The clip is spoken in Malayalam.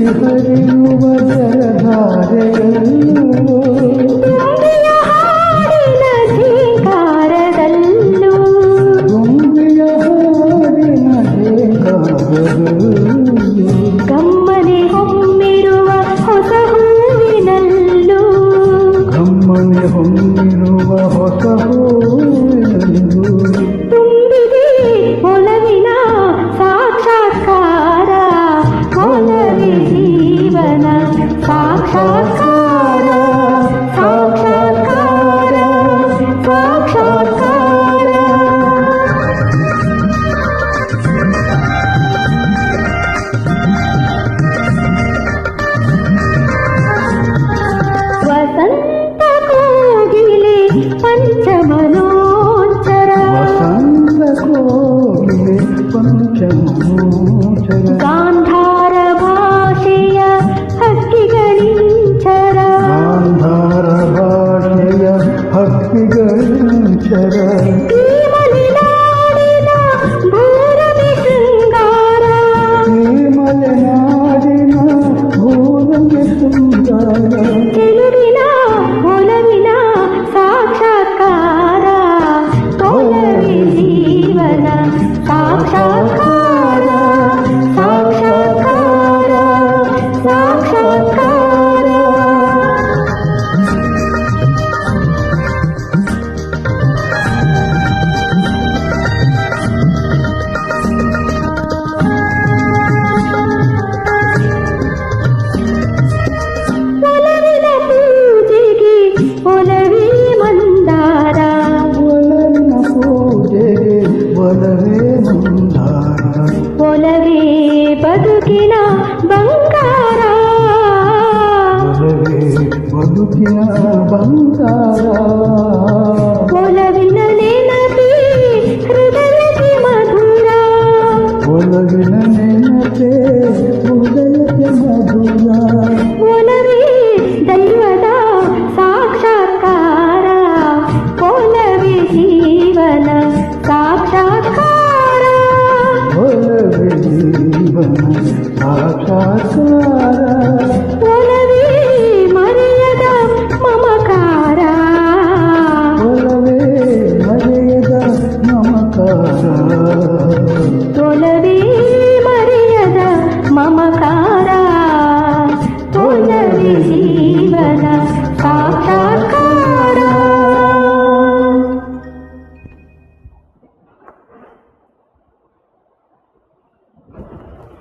ചിതറിയുവ ജലധാരയല്ലോ పొలవే పొలవే బతుకినా